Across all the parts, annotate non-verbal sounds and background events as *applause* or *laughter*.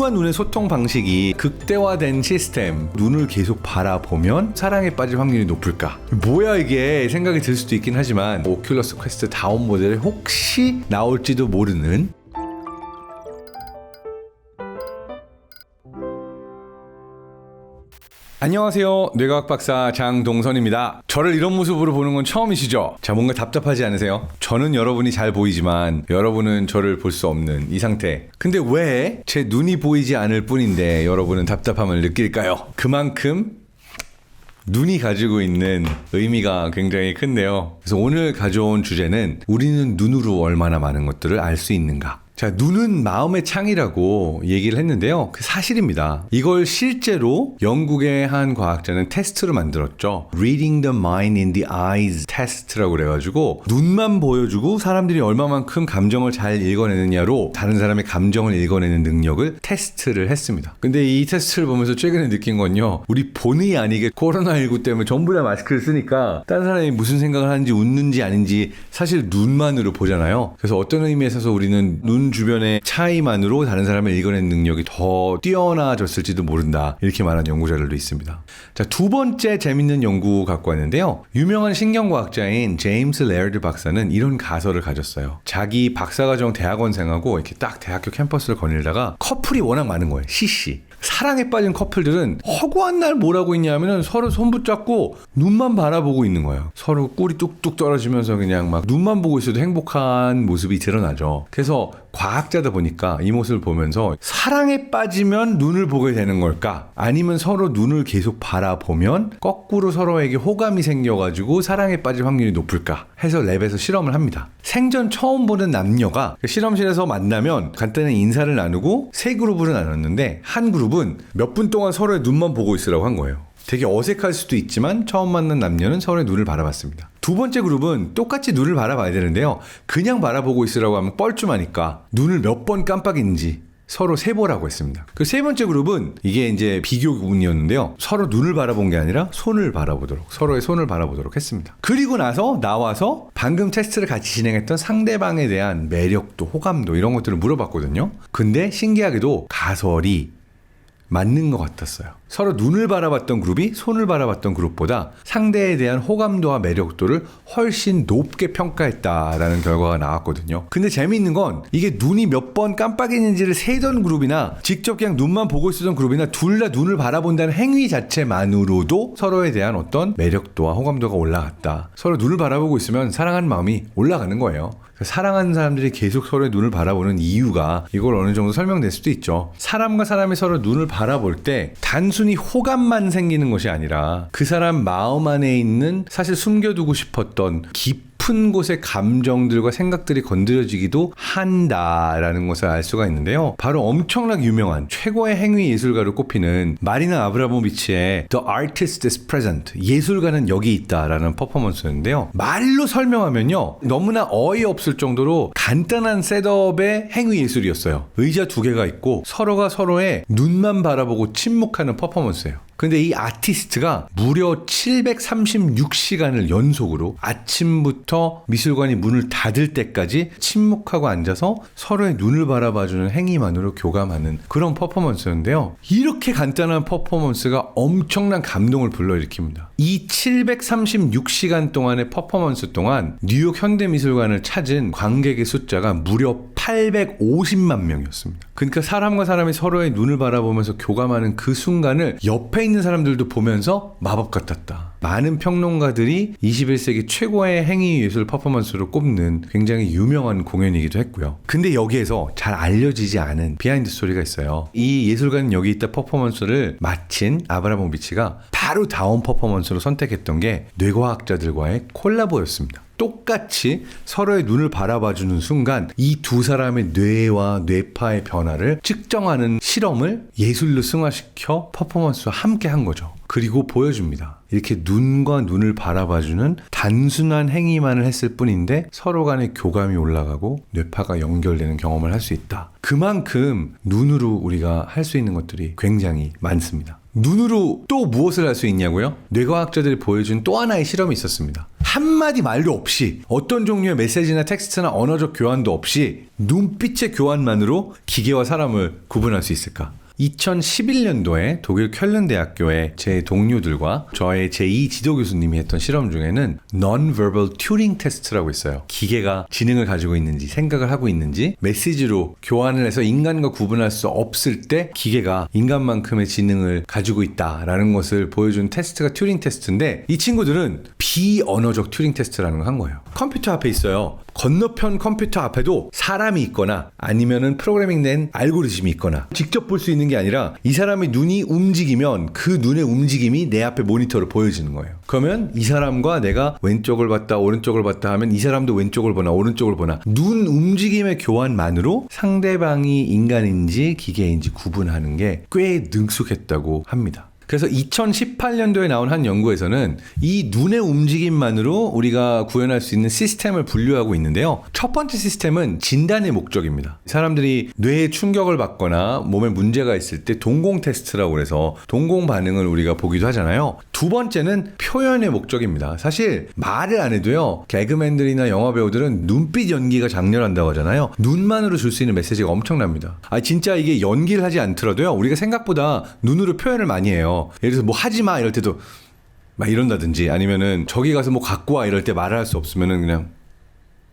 눈과 눈의 소통 방식이 극대화된 시스템, 눈을 계속 바라보면 사랑에 빠질 확률이 높을까? 뭐야 이게 생각이 들 수도 있긴 하지만 오큘러스 퀘스트 다운 모델에 혹시 나올지도 모르는 안녕하세요. 뇌과학 박사 장동선입니다. 저를 이런 모습으로 보는 건 처음이시죠? 자, 뭔가 답답하지 않으세요? 저는 여러분이 잘 보이지만 여러분은 저를 볼 수 없는 이 상태. 근데 왜 제 눈이 보이지 않을 뿐인데 여러분은 답답함을 느낄까요? 그만큼 눈이 가지고 있는 의미가 굉장히 큰데요. 그래서 오늘 가져온 주제는 우리는 눈으로 얼마나 많은 것들을 알 수 있는가? 자, 눈은 마음의 창이라고 얘기를 했는데요. 그 사실입니다. 이걸 실제로 영국의 한 과학자는 테스트를 만들었죠. Reading the mind in the eyes 테스트라고 그래가지고 눈만 보여주고 사람들이 얼마만큼 감정을 잘 읽어내느냐로 다른 사람의 감정을 읽어내는 능력을 테스트를 했습니다. 근데 이 테스트를 보면서 최근에 느낀 건요. 우리 본의 아니게 코로나19 때문에 전부 다 마스크를 쓰니까 다른 사람이 무슨 생각을 하는지 웃는지 아닌지 사실 눈만으로 보잖아요. 그래서 어떤 의미에 있어서 우리는 눈 주변의 차이만으로 다른 사람을 읽어내는 능력이 더 뛰어나졌을지도 모른다. 이렇게 말한 연구자들도 있습니다. 자, 두 번째 재밌는 연구 갖고 왔는데요. 유명한 신경과학자인 제임스 레어드 박사는 이런 가설을 가졌어요. 자기 박사과정 대학원생하고 이렇게 딱 대학교 캠퍼스를 거닐다가 커플이 워낙 많은 거예요. CC. 사랑에 빠진 커플들은 허구한 날 뭐라고 있냐면은 서로 손 붙잡고 눈만 바라보고 있는 거예요. 서로 꿀이 뚝뚝 떨어지면서 그냥 막 눈만 보고 있어도 행복한 모습이 드러나죠. 그래서 과학자다 보니까 이 모습을 보면서 사랑에 빠지면 눈을 보게 되는 걸까? 아니면 서로 눈을 계속 바라보면 거꾸로 서로에게 호감이 생겨가지고 사랑에 빠질 확률이 높을까? 해서 랩에서 실험을 합니다. 생전 처음 보는 남녀가 실험실에서 만나면 간단히 인사를 나누고 세 그룹으로 나눴는데 한 그룹은 몇 분 동안 서로의 눈만 보고 있으라고 한 거예요. 되게 어색할 수도 있지만 처음 만난 남녀는 서로의 눈을 바라봤습니다. 두 번째 그룹은 똑같이 눈을 바라봐야 되는데요. 그냥 바라보고 있으라고 하면 뻘쭘하니까 눈을 몇 번 깜빡이는지 서로 세보라고 했습니다. 그 세 번째 그룹은 이게 이제 비교군이었는데요. 서로 눈을 바라본 게 아니라 손을 바라보도록 서로의 손을 바라보도록 했습니다. 그리고 나서 나와서 방금 테스트를 같이 진행했던 상대방에 대한 매력도 호감도 이런 것들을 물어봤거든요. 근데 신기하게도 가설이 맞는 것 같았어요. 서로 눈을 바라봤던 그룹이 손을 바라봤던 그룹보다 상대에 대한 호감도와 매력도를 훨씬 높게 평가했다라는 결과가 나왔거든요. 근데 재미있는 건 이게 눈이 몇 번 깜빡이는지를 세던 그룹이나 직접 그냥 눈만 보고 있었던 그룹이나 둘 다 눈을 바라본다는 행위 자체만으로도 서로에 대한 어떤 매력도와 호감도가 올라갔다. 서로 눈을 바라보고 있으면 사랑하는 마음이 올라가는 거예요. 사랑하는 사람들이 계속 서로의 눈을 바라보는 이유가 이걸 어느 정도 설명될 수도 있죠. 사람과 사람이 서로 눈을 바라볼 때 단순 히 호감만 생기는 것이 아니라 그 사람 마음 안에 있는 사실 숨겨두고 싶었던 깊 은 곳의 감정들과 생각들이 건드려지기도 한다라는 것을 알 수가 있는데요. 바로 엄청나게 유명한 최고의 행위 예술가로 꼽히는 마리나 아브라모비치의 The Artist is Present 예술가는 여기 있다라는 퍼포먼스였는데요. 말로 설명하면요. 너무나 어이없을 정도로 간단한 셋업의 행위 예술이었어요. 의자 두 개가 있고 서로가 서로의 눈만 바라보고 침묵하는 퍼포먼스예요. 근데 이 아티스트가 무려 736시간을 연속으로 아침부터 미술관이 문을 닫을 때까지 침묵하고 앉아서 서로의 눈을 바라봐주는 행위만으로 교감하는 그런 퍼포먼스였는데요. 이렇게 간단한 퍼포먼스가 엄청난 감동을 불러일으킵니다. 이 736시간 동안의 퍼포먼스 동안 뉴욕 현대미술관을 찾은 관객의 숫자가 무려 850만 명이었습니다. 그러니까 사람과 사람이 서로의 눈을 바라보면서 교감하는 그 순간을 옆에 있는 사람들도 보면서 마법 같았다. 많은 평론가들이 21세기 최고의 행위 예술 퍼포먼스로 꼽는 굉장히 유명한 공연이기도 했고요. 근데 여기에서 잘 알려지지 않은 비하인드 스토리가 있어요. 이 예술가는 여기 있다 퍼포먼스를 마친 아브라모비치가 바로 다음 퍼포먼스로 선택했던 게 뇌과학자들과의 콜라보였습니다. 똑같이 서로의 눈을 바라봐주는 순간 이 두 사람의 뇌와 뇌파의 변화를 측정하는 실험을 예술로 승화시켜 퍼포먼스와 함께 한 거죠. 그리고 보여줍니다. 이렇게 눈과 눈을 바라봐주는 단순한 행위만을 했을 뿐인데 서로 간의 교감이 올라가고 뇌파가 연결되는 경험을 할 수 있다. 그만큼 눈으로 우리가 할 수 있는 것들이 굉장히 많습니다. 눈으로 또 무엇을 할 수 있냐고요? 뇌과학자들이 보여준 또 하나의 실험이 있었습니다. 한마디 말도 없이 어떤 종류의 메시지나 텍스트나 언어적 교환도 없이 눈빛의 교환만으로 기계와 사람을 구분할 수 있을까? 2011년도에 독일 쾰른 대학교의 제 동료들과 저의 제2 지도 교수님이 했던 실험 중에는 Non-Verbal Turing Test라고 있어요. 기계가 지능을 가지고 있는지 생각을 하고 있는지 메시지로 교환을 해서 인간과 구분할 수 없을 때 기계가 인간만큼의 지능을 가지고 있다라는 것을 보여준 테스트가 튜링 테스트인데 이 친구들은 비언어적 튜링 테스트라는 걸 한 거예요. 컴퓨터 앞에 있어요. 건너편 컴퓨터 앞에도 사람이 있거나 아니면은 프로그래밍 된 알고리즘이 있거나 직접 볼 수 있는 게 아니라 이 사람의 눈이 움직이면 그 눈의 움직임이 내 앞에 모니터로 보여지는 거예요. 그러면 이 사람과 내가 왼쪽을 봤다 오른쪽을 봤다 하면 이 사람도 왼쪽을 보나 오른쪽을 보나 눈 움직임의 교환만으로 상대방이 인간인지 기계인지 구분하는 게 꽤 능숙했다고 합니다. 그래서 2018년도에 나온 한 연구에서는 이 눈의 움직임만으로 우리가 구현할 수 있는 시스템을 분류하고 있는데요. 첫 번째 시스템은 진단의 목적입니다. 사람들이 뇌에 충격을 받거나 몸에 문제가 있을 때 동공 테스트라고 해서 동공 반응을 우리가 보기도 하잖아요. 두 번째는 표현의 목적입니다. 사실 말을 안 해도요. 개그맨들이나 영화 배우들은 눈빛 연기가 장렬한다고 하잖아요. 눈만으로 줄 수 있는 메시지가 엄청납니다. 아 진짜 이게 연기를 하지 않더라도요. 우리가 생각보다 눈으로 표현을 많이 해요. 예를 들어서 뭐 하지 마 이럴 때도 막 이런다든지 아니면은 저기 가서 뭐 갖고 와 이럴 때 말을 할 수 없으면은 그냥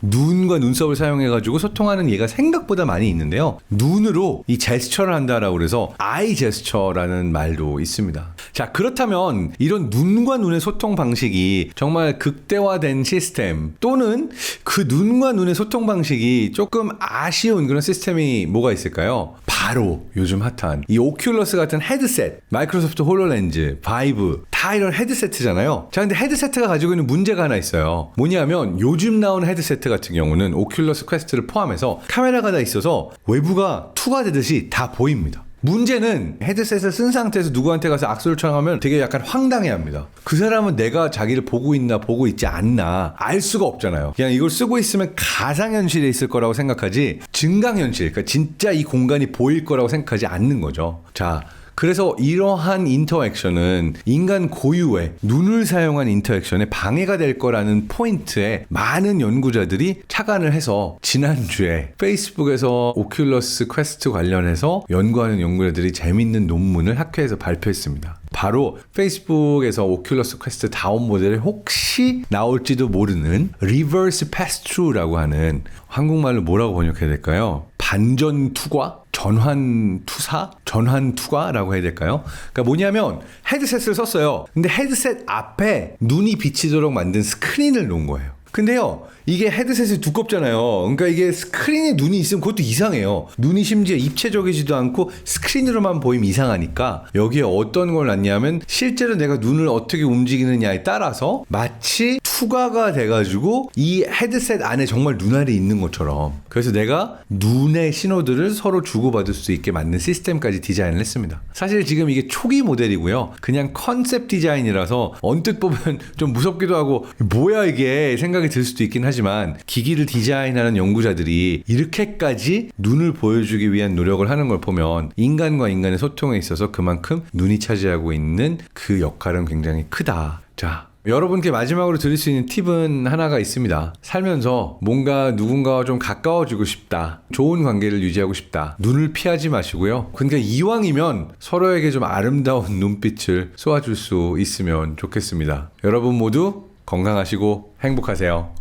눈과 눈썹을 사용해가지고 소통하는 예가 생각보다 많이 있는데요. 눈으로 이 제스처를 한다라고 그래서 아이 제스처라는 말도 있습니다. 자, 그렇다면 이런 눈과 눈의 소통 방식이 정말 극대화된 시스템 또는 그 눈과 눈의 소통 방식이 조금 아쉬운 그런 시스템이 뭐가 있을까요? 바로 요즘 핫한 이 오큘러스 같은 헤드셋, 마이크로소프트 홀로렌즈, 바이브 다 이런 헤드세트잖아요. 자, 근데 헤드세트가 가지고 있는 문제가 하나 있어요. 뭐냐면 요즘 나온 헤드세트 같은 경우는 오큘러스 퀘스트를 포함해서 카메라가 다 있어서 외부가 투가 되듯이 다 보입니다. 문제는 헤드셋을 쓴 상태에서 누구한테 가서 악수를 청하면 되게 약간 황당해 합니다. 그 사람은 내가 자기를 보고 있나 보고 있지 않나 알 수가 없잖아요. 그냥 이걸 쓰고 있으면 가상현실에 있을 거라고 생각하지 증강현실, 그러니까 진짜 이 공간이 보일 거라고 생각하지 않는 거죠. 자, 그래서 이러한 인터액션은 인간 고유의 눈을 사용한 인터액션에 방해가 될 거라는 포인트에 많은 연구자들이 착안을 해서 지난주에 페이스북에서 오큘러스 퀘스트 관련해서 연구하는 연구자들이 재밌는 논문을 학회에서 발표했습니다. 바로 페이스북에서 오큘러스 퀘스트 다운 모델에 혹시 나올지도 모르는 리버스 패스트루라고 하는 한국말로 뭐라고 번역해야 될까요? 반전 투과? 전환 투사? 전환 투과라고 해야 될까요? 그러니까 뭐냐면 헤드셋을 썼어요. 근데 헤드셋 앞에 눈이 비치도록 만든 스크린을 놓은 거예요. 근데요, 이게 헤드셋이 두껍잖아요. 그러니까 이게 스크린에 눈이 있으면 그것도 이상해요. 눈이 심지어 입체적이지도 않고 스크린으로만 보이면 이상하니까 여기에 어떤 걸 놨냐면 실제로 내가 눈을 어떻게 움직이느냐에 따라서 마치 투과가 돼가지고 이 헤드셋 안에 정말 눈알이 있는 것처럼 그래서 내가 눈의 신호들을 서로 주고받을 수 있게 만든 시스템까지 디자인을 했습니다. 사실 지금 이게 초기 모델이고요. 그냥 컨셉 디자인이라서 언뜻 보면 *laughs* 좀 무섭기도 하고 뭐야 이게 생각이 들 수도 있긴 하지만 기기를 디자인하는 연구자들이 이렇게까지 눈을 보여주기 위한 노력을 하는 걸 보면 인간과 인간의 소통에 있어서 그만큼 눈이 차지하고 있는 그 역할은 굉장히 크다. 자, 여러분께 마지막으로 드릴 수 있는 팁은 하나가 있습니다. 살면서 뭔가 누군가와 좀 가까워지고 싶다. 좋은 관계를 유지하고 싶다. 눈을 피하지 마시고요. 그러니까 이왕이면 서로에게 좀 아름다운 *laughs* 눈빛을 쏘아줄 수 있으면 좋겠습니다. 여러분 모두 건강하시고 행복하세요.